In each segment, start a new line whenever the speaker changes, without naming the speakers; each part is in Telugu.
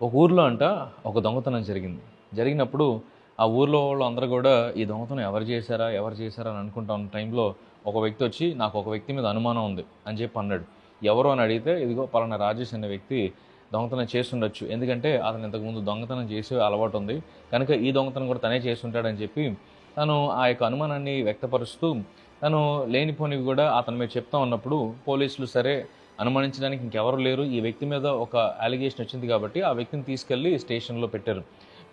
ఒక ఊర్లో అంట ఒక దొంగతనం జరిగింది. జరిగినప్పుడు ఆ ఊర్లో వాళ్ళు అందరూ కూడా ఈ దొంగతనం ఎవరు చేశారా ఎవరు చేశారా అని అనుకుంటా ఉన్న టైంలో ఒక వ్యక్తి వచ్చి నాకు ఒక వ్యక్తి మీద అనుమానం ఉంది అని చెప్పి అన్నాడు. ఎవరు అని అడిగితే ఇదిగో పలానా రాజేష్ అనే వ్యక్తి దొంగతనం చేస్తుండొచ్చు. ఎందుకంటే అతను ఇంతకుముందు దొంగతనం చేసే అలవాటు ఉంది. కనుక ఈ దొంగతనం కూడా తనే చేస్తుంటాడని చెప్పి తను ఆ యొక్క అనుమానాన్ని వ్యక్తపరుస్తూ తను లేనిపోనివి కూడా అతని మీద చెప్తా ఉన్నప్పుడు పోలీసులు సరే అనుమానించడానికి ఇంకెవరు లేరు. ఈ వ్యక్తి మీద ఒక అలిగేషన్ వచ్చింది కాబట్టి ఆ వ్యక్తిని తీసుకెళ్ళి స్టేషన్లో పెట్టారు.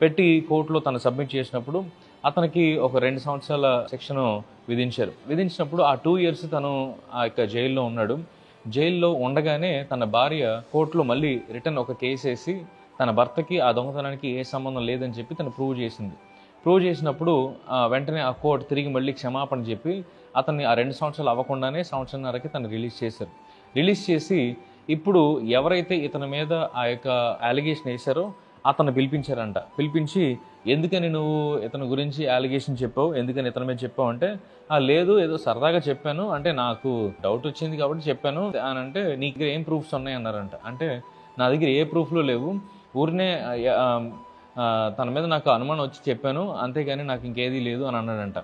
పెట్టి కోర్టులో తను సబ్మిట్ చేసినప్పుడు అతనికి ఒక రెండు సంవత్సరాల శిక్షను విధించారు. విధించినప్పుడు ఆ టూ ఇయర్స్ తను ఆ యొక్క జైల్లో ఉన్నాడు. జైల్లో ఉండగానే తన భార్య కోర్టులో మళ్ళీ రిటర్న్ ఒక కేసు వేసి తన భర్తకి ఆ దొంగతనానికి ఏ సంబంధం లేదని చెప్పి తను ప్రూవ్ చేసింది. ప్రూవ్ చేసినప్పుడు ఆ, వెంటనే ఆ కోర్టు తిరిగి మళ్ళీ క్షమాపణ చెప్పి అతన్ని ఆ రెండు సంవత్సరాలు అవ్వకుండానే సంవత్సరంన్నరకి తను రిలీజ్ చేశారు. రిలీజ్ చేసి ఇప్పుడు ఎవరైతే ఇతని మీద ఆ యొక్క అలిగేషన్ వేశారో అతను పిలిపించారంట. పిలిపించి ఎందుకని నువ్వు ఇతని గురించి అలిగేషన్ చెప్పావు? ఎందుకని ఇతని మీద చెప్పావు అంటే "ఆ, లేదు ఏదో సరదాగా చెప్పాను. అంటే నాకు డౌట్ వచ్చింది కాబట్టి చెప్పాను. అని అంటే నీ దగ్గర ఏం ప్రూఫ్స్ ఉన్నాయి? అన్నారంట. అంటే నా దగ్గర ఏ ప్రూఫ్లు లేవు. ఊరినే తన మీద నాకు అనుమానం వచ్చి చెప్పాను. అంతేగాని నాకు ఇంకేదీ లేదు అని అన్నాడంట.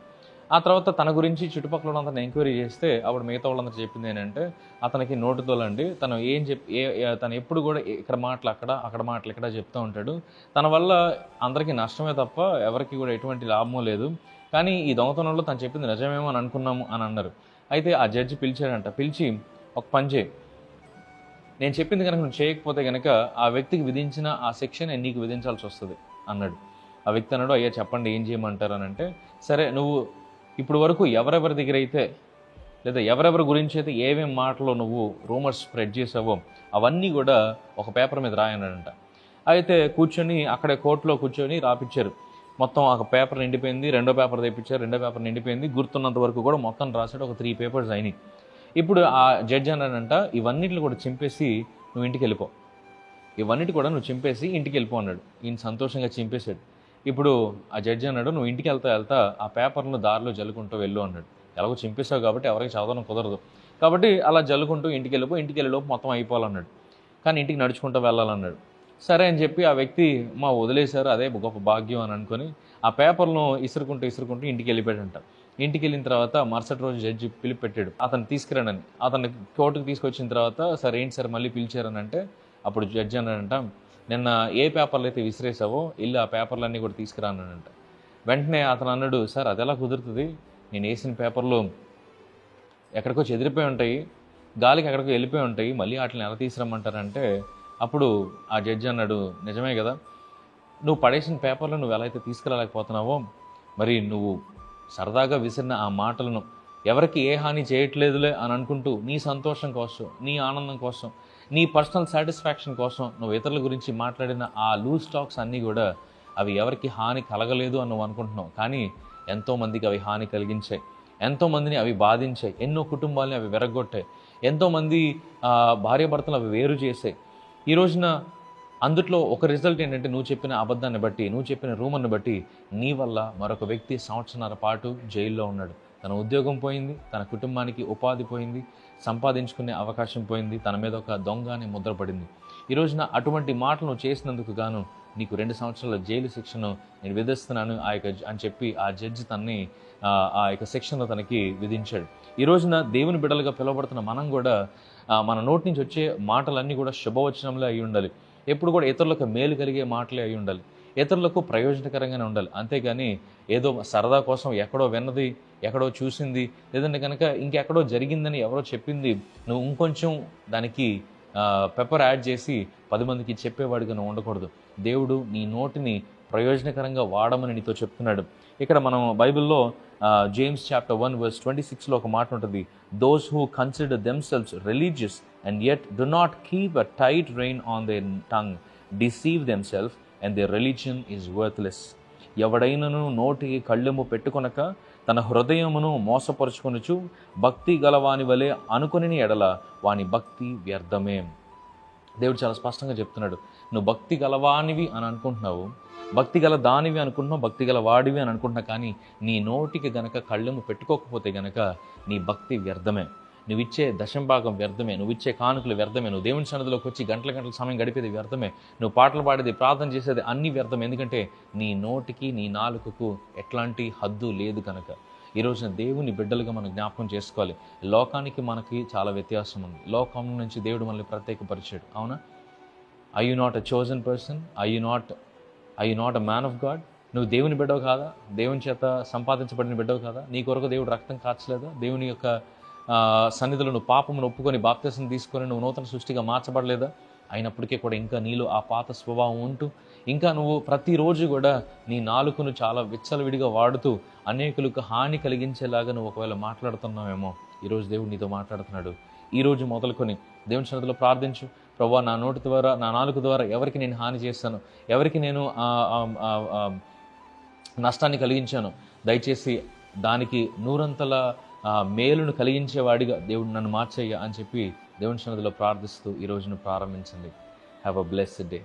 ఆ తర్వాత తన గురించి చుట్టుపక్కల వాళ్ళంతా ఎంక్వైరీ చేస్తే అప్పుడు మిగతా వాళ్ళందరూ చెప్పింది ఏంటంటే అతనికి నోటుతోలండి తను ఏం చెప్ ఏ తను ఎప్పుడు కూడా ఇక్కడ మాటలు అక్కడ అక్కడ మాటలు ఇక్కడ చెప్తూ ఉంటాడు. తన వల్ల అందరికీ నష్టమే తప్ప ఎవరికి కూడా ఎటువంటి లాభమో లేదు. కానీ ఈ దొంగతనంలో తను చెప్పింది నిజమేమో అని అనుకున్నాము అని అన్నారు. అయితే ఆ జడ్జి పిలిచాడంట పిలిచి ఒక పని చేయి. నేను చెప్పింది కనుక నువ్వు చేయకపోతే కనుక ఆ వ్యక్తికి విధించిన ఆ శిక్షని నీకు విధించాల్సి వస్తుంది అన్నాడు. ఆ వ్యక్తి అన్నాడు అయ్యా చెప్పండి ఏం చేయమంటారు అని అంటే సరే నువ్వు ఇప్పుడు వరకు ఎవరెవరి దగ్గర అయితే లేదా ఎవరెవరి గురించి అయితే ఏమేమి మాటలు నువ్వు రూమర్స్ స్ప్రెడ్ చేసావో అవన్నీ కూడా ఒక పేపర్ మీద రాయన్నాడంట అయితే కూర్చొని అక్కడే కోర్టులో కూర్చొని రాపిచ్చారు. మొత్తం ఒక పేపర్ నిండిపోయింది రెండో పేపర్ తెప్పించారు రెండో పేపర్ నిండిపోయింది. గుర్తున్నంత వరకు కూడా మొత్తం రాసాడు ఒక త్రీ పేపర్స్ అయినాయి. ఇప్పుడు ఆ జడ్జ్ అన్నాడంట ఇవన్నిటిని కూడా చింపేసి నువ్వు ఇంటికి వెళ్ళిపో ఇవన్నిటి కూడా నువ్వు చింపేసి ఇంటికి వెళ్ళిపో అన్నాడు. ఈయన సంతోషంగా చింపేశాడు. ఇప్పుడు ఆ జడ్జి అన్నాడు నువ్వు ఇంటికి వెళ్తా వెళ్తా ఆ పేపర్ను దారిలో జల్లుకుంటూ వెళ్ళు అన్నాడు. ఎలాగో చింపేశావు కాబట్టి ఎవరికి చదవడం కుదరదు. కాబట్టి అలా జల్లుకుంటూ ఇంటికి వెళ్ళిపో ఇంటికి వెళ్ళిలోపు మొత్తం అయిపోవాలన్నాడు కానీ ఇంటికి నడుచుకుంటూ వెళ్ళాలన్నాడు. సరే అని చెప్పి ఆ వ్యక్తి మా వదిలేశారు అదే గొప్ప భాగ్యం అని అనుకొని ఆ పేపర్ను ఇసురుకుంటూ ఇసురుకుంటూ ఇంటికి వెళ్ళిపోయాడంట. ఇంటికి వెళ్ళిన తర్వాత మరుసటి రోజు జడ్జి పిలిపి పెట్టాడు అతను తీసుకురానని అతను కోర్టుకు తీసుకొచ్చిన తర్వాత సరే ఏంటి సార్ మళ్ళీ పిలిచారని అంటే అప్పుడు జడ్జి అన్నాడంట నిన్న ఏ పేపర్లు అయితే విసిరేసావో ఇల్లు ఆ పేపర్లన్నీ కూడా తీసుకురానంట. వెంటనే అతను అన్నాడు సార్ అది ఎలా కుదురుతుంది? నేను వేసిన పేపర్లు ఎక్కడికో చెదిరిపోయి ఉంటాయి గాలికి ఎక్కడికో వెళ్ళిపోయి ఉంటాయి మళ్ళీ వాటిని ఎలా తీసుకురమ్మంటారంటే అప్పుడు ఆ జడ్జి అన్నాడు నిజమే కదా నువ్వు పడేసిన పేపర్లు నువ్వు ఎలా అయితే తీసుకురాలేకపోతున్నావో మరి నువ్వు సరదాగా విసిరిన ఆ మాటలను ఎవరికి ఏ హాని చేయట్లేదులే అని అనుకుంటూ నీ సంతోషం కోసం నీ ఆనందం కోసం నీ పర్సనల్ సాటిస్ఫాక్షన్ కోసం నువ్వు ఇతరుల గురించి మాట్లాడిన ఆ లూజ్ టాక్స్ అన్నీ కూడా అవి ఎవరికి హాని కలగలేదు అని నువ్వు అనుకుంటున్నావు. కానీ ఎంతోమందికి అవి హాని కలిగించాయి. ఎంతోమందిని అవి బాధించాయి. ఎన్నో కుటుంబాలని అవి విరగొట్టాయి. ఎంతోమంది భార్యాభర్తలు అవి వేరు చేసాయి ఈ రోజున అందుట్లో ఒక రిజల్ట్ ఏంటంటే నువ్వు చెప్పిన అబద్ధాన్ని బట్టి నువ్వు చెప్పిన రూమర్ని బట్టి నీ వల్ల మరొక వ్యక్తి సంవత్సరాల పాటు జైల్లో ఉన్నాడు. తన ఉద్యోగం పోయింది తన కుటుంబానికి ఉపాధి పోయింది సంపాదించుకునే అవకాశం పోయింది తన మీద ఒక దొంగ అనే ముద్ర పడింది ఈ రోజున అటువంటి మాటలు చేసినందుకు గాను నీకు రెండు సంవత్సరాల జైలు శిక్షను నేను విధిస్తున్నాను ఆ యొక్క అని చెప్పి ఆ జడ్జి తనని ఆ, యొక్క శిక్షను తనకి విధించాడు. ఈ రోజున దేవుని బిడ్డలుగా పిలువబడుతున్న మనం కూడా మన నోటి నుంచి వచ్చే మాటలన్నీ కూడా శుభవచనంలో అయి ఉండాలి. ఎప్పుడు కూడా ఇతరులకు మేలు కలిగే మాటలే అయి ఉండాలి. ఇతరులకు ప్రయోజనకరంగానే ఉండాలి. అంతేగాని ఏదో సరదా కోసం ఎక్కడో విన్నది ఎక్కడో చూసింది లేదంటే కనుక ఇంకెక్కడో జరిగిందని ఎవరో చెప్పింది నువ్వు ఇంకొంచెం దానికి పెప్పర్ యాడ్ చేసి పది మందికి చెప్పేవాడిగా నువ్వు ఉండకూడదు. దేవుడు నీ నోటిని ప్రయోజనకరంగా వాడమని నీతో చెప్తున్నాడు. ఇక్కడ మనం బైబిల్లో James chapter one verse twenty సిక్స్లో ఒక మాట ఉంటుంది. Those who consider themselves religious and yet do not keep a tight rein on their tongue deceive themself and their religion is worthless ఎవడైనను నోటికి కళ్ళెము పెట్టుకొనక తన హృదయమును మోసపరుచుకొనుచు భక్తి గలవాని వలె అనుకుని ఎడల వాని భక్తి వ్యర్థమే. దేవుడు చాలా స్పష్టంగా చెప్తున్నాడు నువ్వు భక్తి గలవానివి అని అనుకుంటున్నావు భక్తి గల దానివి అనుకుంటున్నావు భక్తి గల వాడివి అని అనుకుంటున్నావు కానీ నీ నోటికి గనక కళ్ళెము పెట్టుకోకపోతే గనక నీ భక్తి వ్యర్థమే. నువ్వు ఇచ్చే దశంభాగం వ్యర్థమే నువ్వు ఇచ్చే కానుకలు వ్యర్థమే నువ్వు దేవుని సన్నిధిలోకి వచ్చి గంటల గంటల సమయం గడిపేది వ్యర్థమే నువ్వు పాటలు పాడేది ప్రార్థన చేసేది అన్ని వ్యర్థం ఎందుకంటే నీ నోటికి నీ నాలుకకు ఎట్లాంటి హద్దు లేదు కనుక. ఈరోజున దేవుని బిడ్డలుగా మనం జ్ఞాపకం చేసుకోవాలి. లోకానికి మనకి చాలా వ్యత్యాసం ఉంది. లోకం నుంచి దేవుడు మనల్ని ప్రత్యేకపరిచాడు. అవునా? I you not a chosen person I you not I you not a man of God నువ్వు దేవుని బిడ్డవు కాదా? దేవుని చేత సంపాదించబడిన బిడ్డవు కాదా? నీ కొరకు దేవుడు రక్తం కాచలేదా? దేవుని యొక్క సన్నిధులను నువ్వు పాపమును ఒప్పుకొని బాప్తీసం తీసుకొని నువ్వు నూతన సృష్టిగా మార్చబడలేదా? అయినప్పటికీ కూడా ఇంకా నీలో ఆ పాత స్వభావం ఉంటూ ఇంకా నువ్వు ప్రతిరోజు కూడా నీ నాలుకను చాలా విచ్చలవిడిగా వాడుతూ అనేకులకు హాని కలిగించేలాగా నువ్వు ఒకవేళ మాట్లాడుతున్నావేమో ఈరోజు దేవుడు నీతో మాట్లాడుతున్నాడు. ఈరోజు మొదలుకొని దేవుని సన్నిధిలో ప్రార్థించు. ప్రభా నా నోటి ద్వారా నా నాలుగు ద్వారా ఎవరికి నేను హాని చేస్తాను? ఎవరికి నేను నష్టాన్ని కలిగించాను? దయచేసి దానికి నూరంతల ఆ, మేలును కలిగించేవాడిగా దేవుడు నన్ను మార్చయ్యా అని చెప్పి దేవుని సన్నిధిలో ప్రార్థిస్తూ ఈ రోజును ప్రారంభించండి. Have a blessed day